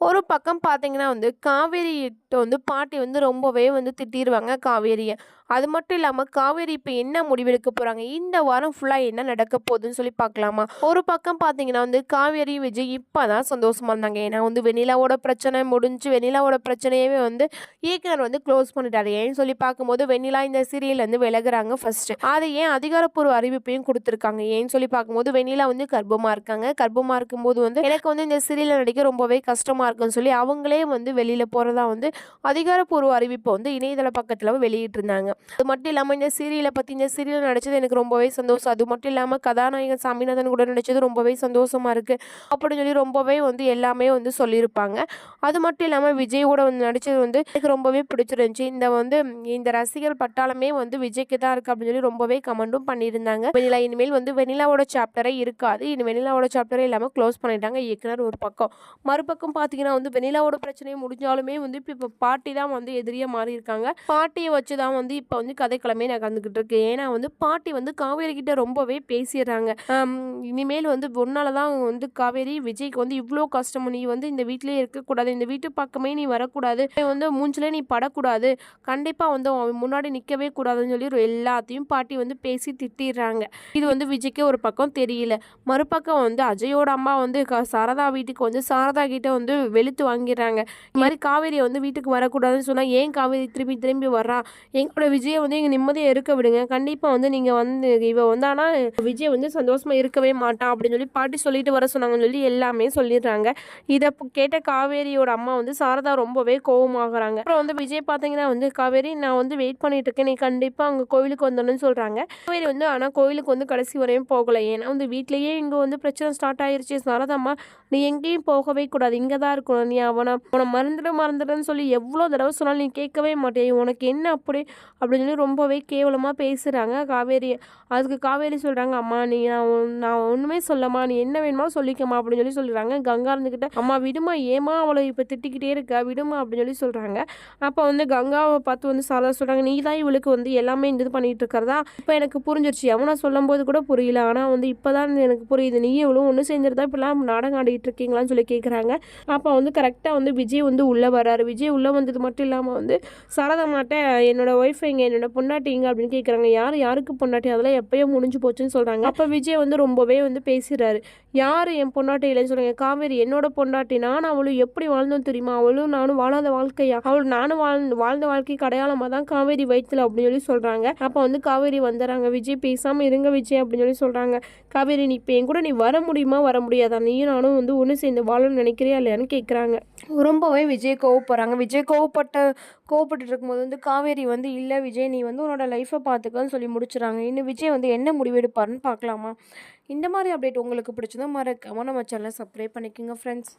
ஒரு பக்கம் பார்த்தீங்கன்னா வந்து காவேரிகிட்ட வந்து பாட்டி வந்து ரொம்பவே வந்து திட்டிடுவாங்க காவேரியை அது மட்டும் இல்லாமல் காவேரி இப்போ என்ன முடிவெடுக்க போகிறாங்க இந்த வாரம் ஃபுல்லாக என்ன நடக்க போகுதுன்னு சொல்லி பார்க்கலாமா? ஒரு பக்கம் பார்த்தீங்கன்னா வந்து காவேரி விஜய் இப்போ தான் சந்தோஷமாக இருந்தாங்க. ஏன்னா வந்து வெண்ணிலாவோட பிரச்சனை முடிஞ்சு வெனிலாவோட பிரச்சனையவே வந்து இயக்குனர் வந்து க்ளோஸ் பண்ணிட்டாரு. ஏன்னு சொல்லி பார்க்கும்போது வெண்ணிலா இந்த சீரியல்லேருந்து விலகுறாங்க ஃபர்ஸ்ட் அதை ஏன் அதிகாரப்பூர்வ அறிவிப்பையும் கொடுத்துருக்காங்க? ஏன்னு சொல்லி பார்க்கும்போது வெண்ணிலா வந்து கர்ப்பமாக இருக்காங்க. கர்ப்பமாக இருக்கும்போது வந்து எனக்கு வந்து இந்த சீரியலில் நடிக்க ரொம்பவே கஷ்டமாக இருக்குன்னு சொல்லி அவங்களே வந்து வெளியில் போகிறதா வந்து அதிகாரப்பூர்வ அறிவிப்பை வந்து இணையதள பக்கத்தில் வெளியிட்டிருந்தாங்க. அது மட்டும் இல்லாமல் இந்த சீரியலை பற்றி இந்த சீரியல் நடித்தது எனக்கு ரொம்பவே சந்தோஷம். அது மட்டும் இல்லாமல் கதாநாயகன் சாமிநாதன் கூட நடித்தது ரொம்பவே சந்தோஷமாக இருக்குது அப்படின்னு சொல்லி ரொம்பவே வந்து எல்லாமே வந்து சொல்லியிருப்பாங்க. அது மட்டும் இல்லாமல் விஜயோட வந்து நடித்தது வந்து எனக்கு ரொம்பவே பிடிச்சிருந்துச்சி. இந்த வந்து இந்த ரசிகர் பட்டாளமே வந்து விஜய்க்கு தான் இருக்குது அப்படின்னு சொல்லி ரொம்பவே கமெண்ட்டும் பண்ணியிருந்தாங்க. வெனிலா இனிமேல் வந்து வெனிலாவோட சாப்டரே இருக்காது. இனி வெனிலாவோட சாப்டரே இல்லாமல் க்ளோஸ் பண்ணிட்டாங்க இயக்குனர் ஒரு பக்கம். மறுபக்கம் பார்த்தீங்கன்னா வந்து வெனிலாவோட பிரச்சனை முடிஞ்சாலுமே வந்து இப்போ இப்போ பாட்டி தான் வந்து எதிரியாக மாறி இருக்காங்க பாட்டியை வச்சு தான் வந்து இப்போ வந்து கதைக்கிழமையே நான் கலந்துக்கிட்டு இருக்கேன். ஏன்னா வந்து பாட்டி வந்து காவேரி கிட்ட ரொம்பவே பேசிடுறாங்க. இனிமேல் வந்து ஒன்னால தான் வந்து காவேரி விஜய்க்கு வந்து இவ்வளோ கஷ்டம். நீ வந்து இந்த வீட்டிலே இருக்கக்கூடாது. இந்த வீட்டு பக்கமே நீ வரக்கூடாது. வந்து மூஞ்சிலே நீ படக்கூடாது. கண்டிப்பாக வந்து அவன் முன்னாடி நிற்கவே கூடாதுன்னு சொல்லி எல்லாத்தையும் பாட்டி வந்து பேசி திட்டிடுறாங்க. இது வந்து விஜய்க்கே ஒரு பக்கம் தெரியல. மறுபக்கம் வந்து அஜயோட அம்மா வந்து க- சாரதா வீட்டுக்கு வந்து சாரதா கிட்ட வந்து வெளுத்து வாங்கிடுறாங்க. இந்த மாதிரி காவேரியை வந்து வீட்டுக்கு வரக்கூடாதுன்னு சொன்னால் ஏன் காவேரி திரும்பி திரும்பி வர்றா? எங்களோட விஜயை வந்து இங்கே நிம்மதியாக இருக்க விடுங்க. கண்டிப்பாக வந்து நீங்கள் வந்து இவ ஆனால் விஜய் வந்து சந்தோஷமாக இருக்கவே மாட்டான் அப்படின்னு சொல்லி பாட்டி சொல்லிட்டு வர சொன்னாங்கன்னு சொல்லி எல்லாமே சொல்லிடுறாங்க. இதை கேட்ட காவேரியோட அம்மா வந்து சாரதா ரொம்பவே கோவமாகறாங்க. அப்புறம் வந்து விஜய் பார்த்தீங்கன்னா வந்து காவேரி நான் வந்து வெயிட் பண்ணிட்டு இருக்கேன். நீ கண்டிப்பாக அங்கே கோவிலுக்கு வந்தோன்னு சொல்கிறாங்க காவேரி வந்து ஆனால் கோவிலுக்கு வந்து கடைசி வரையும் போகலை. ஏன்னா வந்து வீட்லேயே இங்கே வந்து பிரச்சனை ஸ்டார்ட் ஆயிருச்சு. சாரதாம்மா நீ எங்கேயும் போகவே கூடாது. இங்கே தான் இருக்கணும். நீ அவனை அவனை மறந்துட மறந்துடுன்னு சொல்லி எவ்வளோ தடவை சொன்னாலும் நீ கேட்கவே மாட்டேன் உனக்கு என்ன அப்படி அப்படின்னு சொல்லி ரொம்பவே கேவலமாக பேசுகிறாங்க காவேரி அதுக்கு காவேரி சொல்கிறாங்க அம்மா நீ நான் நான் ஒன்றுமே சொல்லம்மா நீ என்ன வேணுமோ சொல்லிக்கம்மா அப்படின்னு சொல்லி சொல்கிறாங்க கங்கா இருந்துக்கிட்ட அம்மா விடுமா ஏமா அவளை இப்போ திட்டிக்கிட்டே இருக்க? விடுமா அப்படின்னு சொல்லி சொல்கிறாங்க அப்போ வந்து கங்காவை பார்த்து வந்து சாரதா சொல்கிறாங்க நீ தான் இவளுக்கு வந்து எல்லாமே இந்த இது பண்ணிகிட்டு இருக்கிறதா? இப்போ எனக்கு புரிஞ்சிருச்சு. அவனை சொல்லும்போது கூட புரியல. ஆனால் வந்து இப்போ தான் எனக்கு புரியுது. நீ இவளும் ஒன்று சேர்ந்துருந்தா இப்பெல்லாம் நாடகம் ஆடிட்டு இருக்கீங்களான்னு சொல்லி கேட்குறாங்க அப்போ வந்து கரெக்டாக வந்து விஜய் வந்து உள்ளே வராரு விஜய் உள்ளே வந்தது மட்டும் இல்லாமல் வந்து சாரதாமாட்ட என்னோட ஒய்ஃப் எங்க என்னோட பொண்டாட்டிங்க அப்படின்னு கேட்குறாங்க யார் யாருக்கு பொண்டாட்டி? அதெல்லாம் எப்பயோ முடிஞ்சு போச்சுன்னு சொல்கிறாங்க அப்போ விஜய் வந்து ரொம்பவே வந்து பேசுகிறாரு யார் என் பொண்டாட்டி இல்லைன்னு சொல்லுங்க. காவேரி என்னோட பொண்டாட்டி. நான் அவளும் எப்படி வாழ்ந்தோம் தெரியுமா? அவளும் நானும் வாழாத வாழ்க்கையா? அவள் நானும் வாழ்ந்த வாழ்ந்த வாழ்க்கைக்கு அடையாளமாக தான் காவேரி வயிற்றுல அப்படின்னு சொல்லி சொல்கிறாங்க அப்போ வந்து காவேரி வந்துடுறாங்க விஜய் பேசாமல் இருங்க விஜய் அப்படின்னு சொல்லி சொல்கிறாங்க காவேரி நீ இப்போ என் கூட நீ வர முடியுமா? வர முடியாதா? நீயும் நானும் வந்து ஒன்று சேர்ந்து வாழணும்னு நினைக்கிறியா இல்லையான்னு கேட்குறாங்க ரொம்பவே விஜய் கோவப்படுறாங்க. விஜய் கோவப்பட்ட கோவப்பட்டு இருக்கும்போது வந்து காவேரி வந்து இல்லை விஜய் நீ வந்து உன்னோட லைஃப்பை பார்த்துக்கன்னு சொல்லி முடிச்சுறாங்க. இன்னும் விஜய் வந்து என்ன முடிவெடுப்பாருன்னு பார்க்கலாமா இந்த மாதிரி அப்டேட் உங்களுக்கு பிடிச்சதும் மறக்காமல் நம்ம சேனலை சப்ஸ்கிரைப் பண்ணிக்கோங்க ஃப்ரெண்ட்ஸ்